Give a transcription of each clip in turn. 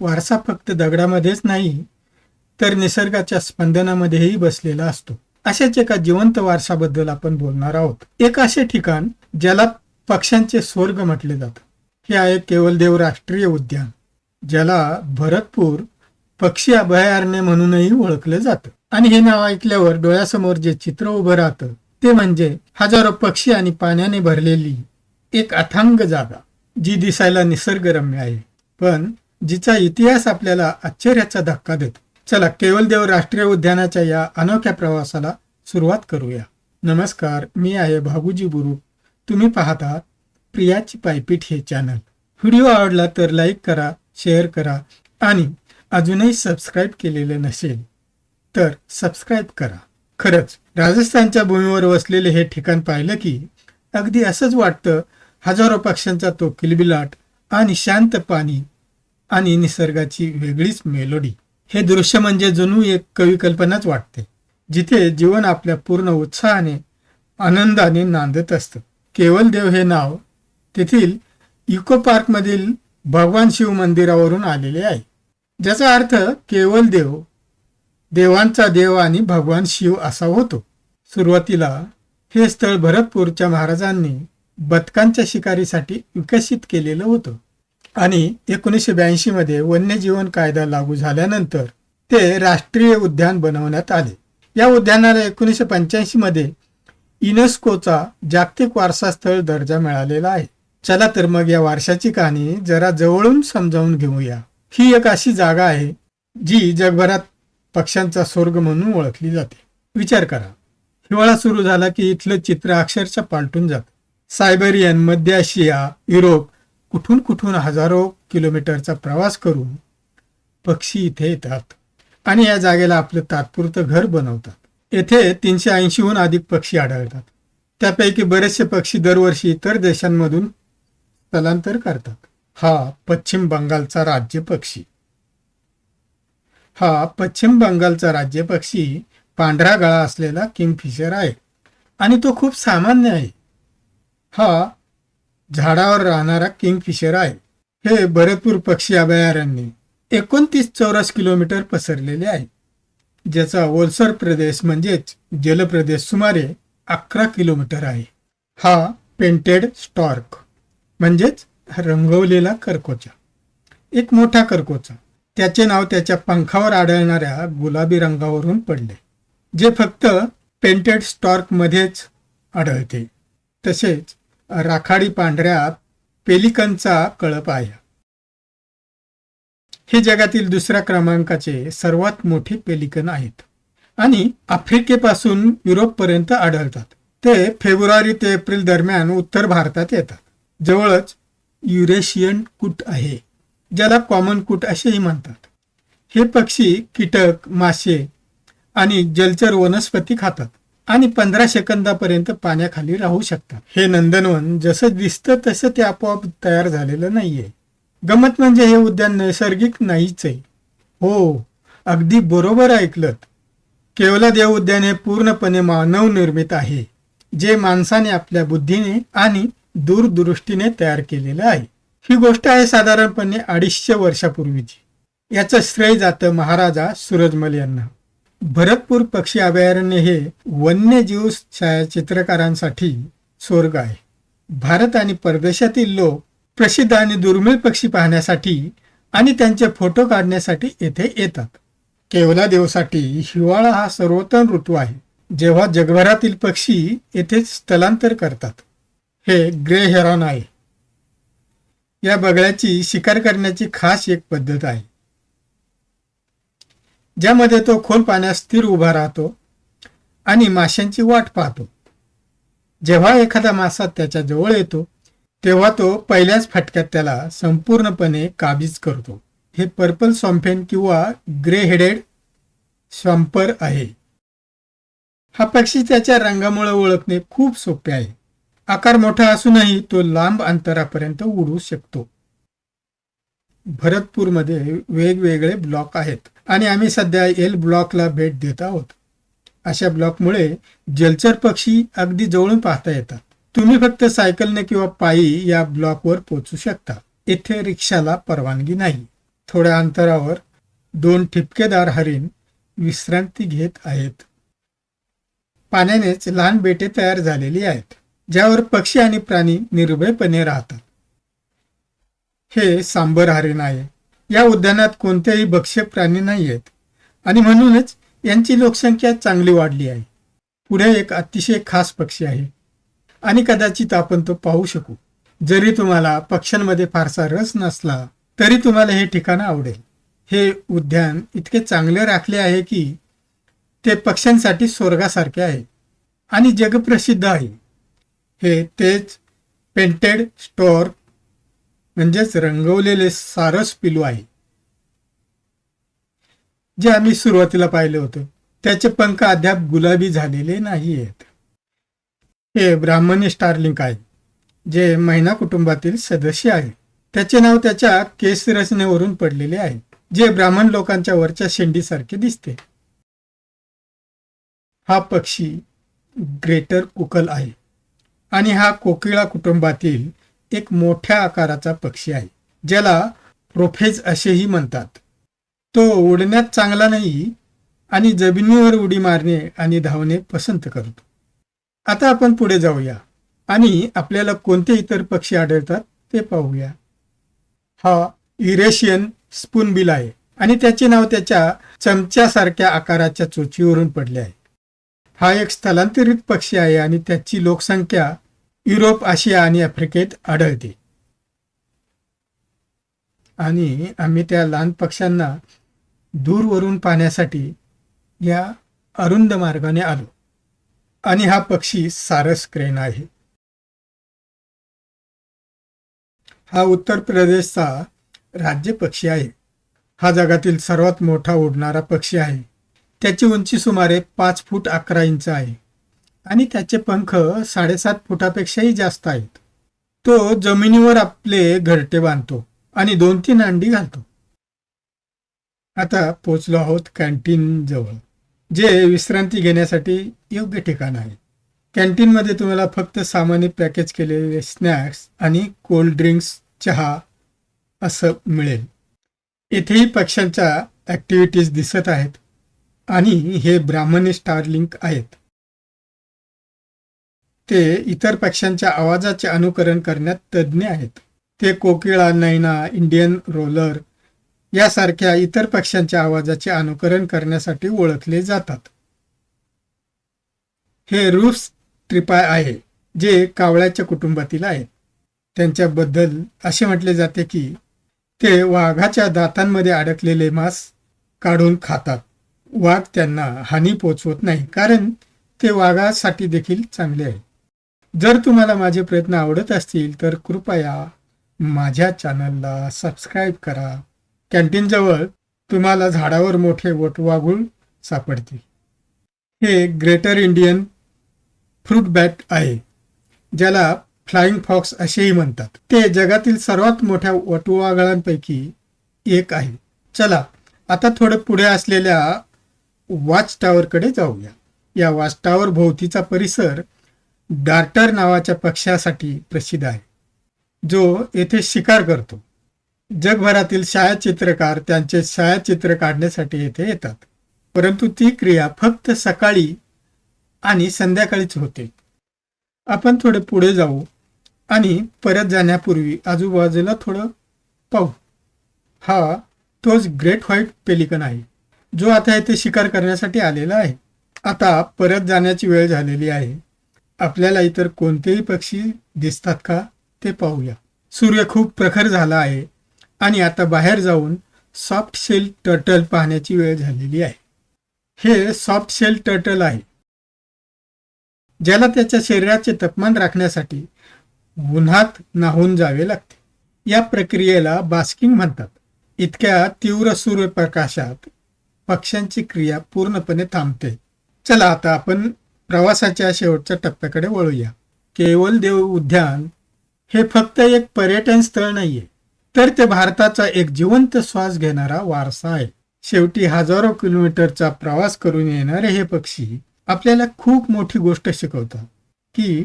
वारसा फक्त दगडामध्येच नाही तर निसर्गाच्या स्पंदनामध्येही बसलेला असतो. अशाच एका जिवंत वारसाबद्दल आपण बोलणार आहोत. एक असे ठिकाण ज्याला पक्ष्यांचे स्वर्ग म्हटले जातं. हे आहे केवलदेव राष्ट्रीय उद्यान ज्याला भरतपूर पक्षी अभयारण्य म्हणूनही ओळखलं जातं. आणि हे नाव ऐकल्यावर डोळ्यासमोर जे चित्र उभं राहतं ते म्हणजे हजारो पक्षी आणि पाण्याने भरलेली एक अथांग जागा जी दिसायला निसर्गरम्य आहे. पण जिचा इतिहास आपल्याला आश्चर्याचा धक्का देतो. चला केवलदेव राष्ट्रीय उद्यानाच्या या अनोख्या प्रवासाला सुरुवात करूया. नमस्कार मी आहे भागूजी गुरु तुम्ही पाहतात प्रियाची पायपीठ हे चॅनल व्हिडिओ आवडला तर लाईक करा शेअर करा आणि अजूनही सबस्क्राईब केलेलं नसेल तर सबस्क्राईब करा. खरंच राजस्थानच्या भूमीवर वसलेले हे ठिकाण पाहिलं की अगदी असंच वाटतं हजारो पक्ष्यांचा तो किलबिलाट आणि शांत पाणी आणि निसर्गाची वेगळीच मेलोडी हे दृश्य म्हणजे जणू एक कविकल्पनाच वाटते जिथे जीवन आपल्या पूर्ण उत्साहाने आनंदाने नांदत असतं. केवलदेव हे नाव तेथील इको पार्कमधील भगवान शिव मंदिरावरून आलेले आहे ज्याचा अर्थ केवल देव देवांचा देव आणि भगवान शिव असा होतो. सुरुवातीला हे स्थळ भरतपूरच्या महाराजांनी बदकांच्या शिकारीसाठी विकसित केलेलं होतं. आणि एकोणीसशे ब्याऐंशीमध्ये वन्यजीवन कायदा लागू झाल्यानंतर ते राष्ट्रीय उद्यान बनवण्यात आले. या उद्यानाला एकोणीसशे पंच्याऐंशी मध्ये युनेस्कोचा जागतिक वारसा स्थळ दर्जा मिळालेला आहे. चला तर मग या वारशाची कहाणी जरा जवळून समजावून घेऊया. ही एक अशी जागा आहे जी जगभरात पक्ष्यांचा स्वर्ग म्हणून ओळखली जाते. विचार करा. हिवाळा सुरू झाला की इथलं चित्र अक्षरशः पालटून जात. सायबेरियन मध्य आशिया युरोप कुठून कुठून हजारो किलोमीटरचा प्रवास करून पक्षी इथे येतात आणि या जागेला आपलं तात्पुरतं घर बनवतात. येथे तीनशे ऐंशीहून अधिक पक्षी आढळतात. त्यापैकी बरेचसे पक्षी दरवर्षी इतर देशांमधून स्थलांतर करतात. हा पश्चिम बंगालचा राज्य पक्षी. हा पश्चिम बंगालचा राज्य पक्षी पांढरा गळा असलेला किंगफिशर आहे. आणि तो खूप सामान्य आहे. हा झाडावर राहणारा किंगफिशर आहे. हे भरतपूर पक्षी अभयारण्य एकोणतीस चौरस किलोमीटर पसरलेले आहे. ज्याचा ओलसर प्रदेश म्हणजेच जलप्रदेश सुमारे अकरा किलोमीटर आहे. हा पेंटेड स्टॉर्क म्हणजेच रंगवलेला करकोचा. एक मोठा करकोचा. त्याचे नाव त्याच्या पंखावर आढळणाऱ्या गुलाबी रंगावरून पडले जे फक्त पेंटेड स्टॉर्कमध्येच आढळते. तसेच राखाडी पांढऱ्या पेलिकनचा कळप आहे. हे जगातील दुसऱ्या क्रमांकाचे सर्वात मोठे पेलिकन आहेत आणि आफ्रिकेपासून युरोपपर्यंत आढळतात. ते फेब्रुवारी ते एप्रिल दरम्यान उत्तर भारतात येतात. जवळच युरेशियन कूट आहे ज्याला कॉमन कूट असेही म्हणतात. हे पक्षी कीटक मासे आणि जलचर वनस्पती खातात. आणि पंधरा सेकंदापर्यंत पाण्याखाली राहू शकतात. हे नंदनवन जसं दिसतं तसं ते आपोआप तयार झालेलं नाहीये. गमत म्हणजे हे उद्यान नैसर्गिक नाहीच आहे. हो अगदी बरोबर ऐकलं केवलादेव उद्यान हे पूर्णपणे मानवनिर्मित आहे जे माणसाने आपल्या बुद्धीने आणि दूरदृष्टीने तयार केलेलं आहे. ही गोष्ट आहे साधारणपणे अडीचशे वर्षापूर्वीची. याचं श्रेय जातं महाराजा सूरजमल यांना. भरतपूर पक्षी अभयारण्य हे वन्यजीव छायाचित्रकारांसाठी स्वर्ग आहे. भारत आणि परदेशातील लोक प्रसिद्ध आणि दुर्मिळ पक्षी पाहण्यासाठी आणि त्यांचे फोटो काढण्यासाठी येथे येतात. केवला देवसाठी हिवाळा हा सर्वोत्तम ऋतू आहे. जेव्हा जगभरातील पक्षी येथे स्थलांतर करतात. हे ग्रे हेरॉन आहे. या बगळ्याची शिकार करण्याची खास एक पद्धत आहे. ज्यामध्ये तो खोल पाण्यात स्थिर उभा राहतो आणि माशांची वाट पाहतो. जेव्हा एखादा मासा त्याच्याजवळ येतो तेव्हा तो पहिल्याच फटक्यात त्याला संपूर्णपणे काबीज करतो. हे पर्पल सॉम्फेन किंवा ग्रे हेडेड स्वॅम्पर आहे. हा पक्षी त्याच्या रंगामुळे ओळखणे खूप सोपे आहे. आकार मोठा असूनही तो लांब अंतरापर्यंत उडू शकतो. भरतपूरमध्ये वेगवेगळे ब्लॉक आहेत. आणि आम्ही सध्या एल ब्लॉकला भेट देत आहोत. अशा ब्लॉकमुळे जलचर पक्षी अगदी जवळून पाहता येतात. तुम्ही फक्त सायकलने किंवा पायी या ब्लॉकवर पोचू शकता. येथे रिक्षाला परवानगी नाही. थोड्या अंतरावर दोन ठिपकेदार हरिण विश्रांती घेत आहेत. पाण्यानेच लहान बेटे तयार झालेली आहेत ज्यावर पक्षी आणि प्राणी निर्भयपणे राहतात. हे सांबर हरिण आहे. या उद्यानात कोणतेही भक्ष्य प्राणी नाही आहेत आणि म्हणूनच यांची लोकसंख्या चांगली वाढली आहे. पुढे एक अतिशय खास पक्षी आहे. आणि कदाचित आपण तो पाहू शकू. जरी तुम्हाला पक्ष्यांमध्ये फारसा रस नसला तरी तुम्हाला हे ठिकाण आवडेल. हे उद्यान इतके चांगले राखले आहे की ते पक्ष्यांसाठी स्वर्गासारखे आहे. आणि जगप्रसिद्ध आहे. हे तेच पेंटेड स्टोअर म्हणजेच रंगवलेले सारस पिलू आहे. जे आम्ही सुरुवातीला पाहिले होते. त्याचे पंख अद्याप गुलाबी झालेले नाही आहेत हे ब्राह्मणी स्टारलिंक आहे. जे महिना कुटुंबातील सदस्य आहे. त्याचे नाव त्याच्या केस रचनेवरून पडलेले आहे. जे ब्राह्मण लोकांच्या वरच्या शेंडीसारखे दिसते. हा पक्षी ग्रेटर कुकल आहे. आणि हा कोकिळा कुटुंबातील एक मोठ्या आकाराचा पक्षी आहे ज्याला प्रोफेज असेही म्हणतात. तो उडण्यात चांगला नाही आणि जमिनीवर उडी मारणे आणि धावणे पसंत करतो. आता आपण पुढे जाऊया आणि आपल्याला कोणते इतर पक्षी आढळतात ते पाहूया. हा इरेशियन स्पूनबिल आहे आणि त्याचे नाव त्याच्या चमच्यासारख्या आकाराच्या चोचीवरून पडले आहे. हा एक स्थलांतरित पक्षी आहे आणि त्याची लोकसंख्या युरोप आशिया आणि आफ्रिकेत आढळते. आणि आम्ही त्या लहान पक्ष्यांना दूरवरून पाहण्यासाठी या अरुंद मार्गाने आलो. आणि हा पक्षी सारस क्रेन आहे. हा उत्तर प्रदेशचा राज्य पक्षी आहे. हा जगातील सर्वात मोठा उडणारा पक्षी आहे. त्याची उंची सुमारे पाच फूट अकरा इंच आहे. आणि त्याचे पंख साडेसात फुटापेक्षाही जास्त आहेत. तो जमिनीवर आपले घरटे बांधतो आणि दोन तीन अंडी घालतो. आता पोचलो आहोत कॅन्टीन जवळ जे विश्रांती घेण्यासाठी योग्य ठिकाण आहे. कॅन्टीनमध्ये तुम्हाला फक्त सामान्य पॅकेज केलेले स्नॅक्स आणि कोल्ड ड्रिंक्स चहा असं मिळेल. येथेही पक्ष्यांच्या ऍक्टिव्हिटीज दिसत आहेत आणि हे ब्राह्मणी स्टारलिंक आहेत. ते इतर पक्ष्यांच्या आवाजाचे अनुकरण करण्यात तज्ज्ञ आहेत. ते कोकिळा नैना इंडियन रोलर यासारख्या इतर पक्ष्यांच्या आवाजाचे अनुकरण करण्यासाठी ओळखले जातात. हे रूफ्स ट्रिपाय आहे जे कावळ्याच्या कुटुंबातील आहेत. त्यांच्याबद्दल असे म्हटले जाते की ते वाघाच्या दातांमध्ये अडकलेले मांस काढून खातात. वाघ त्यांना हानी पोचवत नाही कारण ते वाघासाठी देखील चांगले आहे जर तुम्हाला माझे प्रयत्न आवडत असतील तर कृपया माझ्या चॅनलला सबस्क्राईब करा. कॅन्टीनजवळ तुम्हाला झाडावर मोठे वटवाघूळ सापडतील. हे ग्रेटर इंडियन फ्रूट बॅट आहे ज्याला फ्लाइंग फॉक्स असेही म्हणतात. ते जगातील सर्वात मोठ्या वटवाघळांपैकी एक आहे. चला आता थोडं पुढे असलेल्या वॉच टॉवरकडे जाऊया. या वॉच टॉवर भोवतीचा परिसर डार्टर नावाच्या पक्षासाठी प्रसिद्ध आहे जो येथे शिकार करतो. जगभरातील छायाचित्रकार त्यांचे छायाचित्र काढण्यासाठी येथे येतात परंतु ती क्रिया फक्त सकाळी आणि संध्याकाळीच होते. आपण थोडे पुढे जाऊ आणि परत जाण्यापूर्वी आजूबाजूला थोडं पाहू. हा तोच ग्रेट व्हाईट पेलिकन आहे जो आता येथे शिकार करण्यासाठी आलेला आहे. आता परत जाण्याची वेळ झालेली आहे. आपल्याला इतर कोणतेही पक्षी दिसतात का ते पाहूया. सूर्य खूप प्रखर झाला आहे आणि आता बाहेर जाऊन सॉफ्ट शेल टर्टल पाहण्याची वेळ झालेली आहे. हे सॉफ्ट शेल टर्टल आहे. ज्याला त्याच्या शरीराचे तापमान राखण्यासाठी उन्हात नाहून जावे लागते. या प्रक्रियेला बास्किंग म्हणतात. इतक्या तीव्र सूर्यप्रकाशात पक्ष्यांची क्रिया पूर्णपणे थांबते. चला आता आपण प्रवासाच्या शेवटच्या टप्प्याकडे वळूया. केवल देव उद्यान हे फक्त एक पर्यटन स्थळ नाहीये तर ते भारताचा एक जिवंत श्वास घेणारा वारसा आहे. शेवटी हजारो किलोमीटरचा प्रवास करून येणारे हे पक्षी आपल्याला खूप मोठी गोष्ट शिकवतात की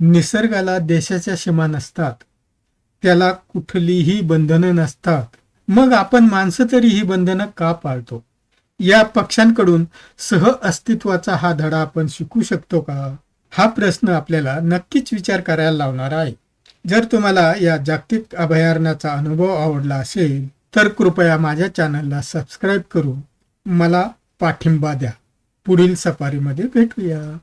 निसर्गाला देशाच्या सीमा नसतात त्याला कुठलीही बंधनं नसतात. मग आपण माणसं तरी ही बंधनं का पाळतो? या पक्षांकडून सह अस्तित्वाचा हा धडा आपण शिकू शकतो का? हा प्रश्न आपल्याला नक्कीच विचार करायला लावणारा आहे. जर तुम्हाला या जागतिक अभयारण्याचा अनुभव आवडला असेल तर कृपया माझ्या चॅनलला सबस्क्राईब करून मला पाठिंबा द्या. पुढील सफारीमध्ये भेटूया.